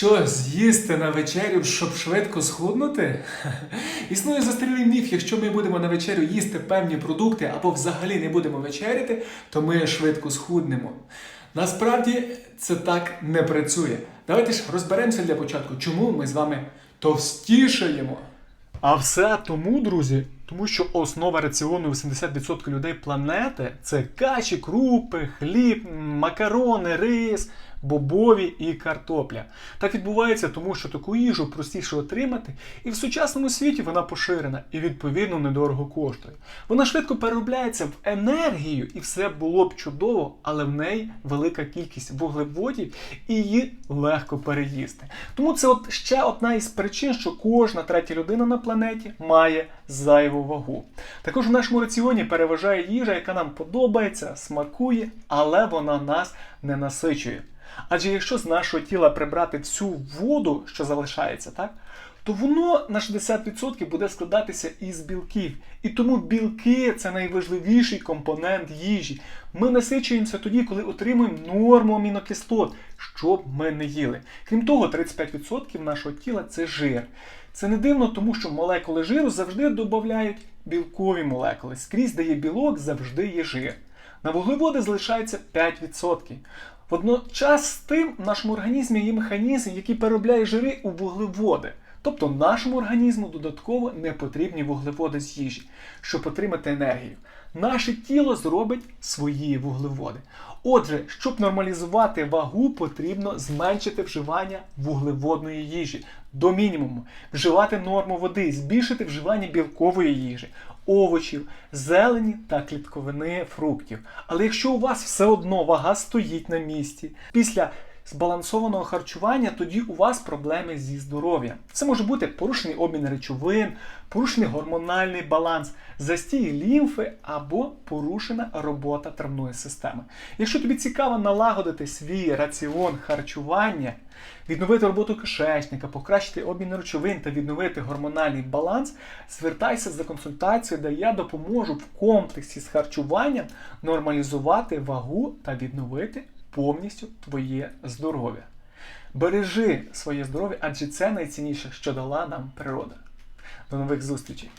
Що з'їсти на вечерю, щоб швидко схуднути? Існує застарілий міф, якщо ми будемо на вечерю їсти певні продукти або взагалі не будемо вечеряти, то ми швидко схуднемо. Насправді це так не працює. Давайте ж розберемося для початку, чому ми з вами товстішаємо. А все тому, друзі, тому що основа раціону 80% людей планети це каші, крупи, хліб, макарони, рис, бобові і картопля. Так відбувається, тому що таку їжу простіше отримати, і в сучасному світі вона поширена і відповідно недорого коштує. Вона швидко переробляється в енергію, і все було б чудово, але в неї велика кількість вуглеводів і її легко переїсти. Тому це от ще одна із причин, що кожна третя людина на планеті має зайву вагу. Також в нашому раціоні переважає їжа, яка нам подобається, смакує, але вона нас не насичує. Адже якщо з нашого тіла прибрати всю воду, що залишається, так? То воно на 60% буде складатися із білків. І тому білки це найважливіший компонент їжі. Ми насичуємося тоді, коли отримуємо норму амінокислот, що б ми не їли. Крім того, 35% нашого тіла це жир. Це не дивно, тому що молекули жиру завжди додають білкові молекули. Скрізь, де є білок, завжди є жир. На вуглеводи залишається 5%. Водночас з тим в нашому організмі є механізм, який переробляє жири у вуглеводи. Тобто нашому організму додатково не потрібні вуглеводи з їжі, щоб отримати енергію. Наше тіло зробить свої вуглеводи. Отже, щоб нормалізувати вагу, потрібно зменшити вживання вуглеводної їжі до мінімуму, вживати норму води, збільшити вживання білкової їжі, овочів, зелені та клітковини фруктів. Але якщо у вас все одно вага стоїть на місці, після збалансованого харчування, тоді у вас проблеми зі здоров'ям. Це може бути порушений обмін речовин, порушений гормональний баланс, застій лімфи або порушена робота травної системи. Якщо тобі цікаво налагодити свій раціон харчування, відновити роботу кишечника, покращити обмін речовин та відновити гормональний баланс, звертайся за консультацією, де я допоможу в комплексі з харчуванням нормалізувати вагу та відновити повністю твоє здоров'я. Бережи своє здоров'я, адже це найцінніше, що дала нам природа. До нових зустрічей!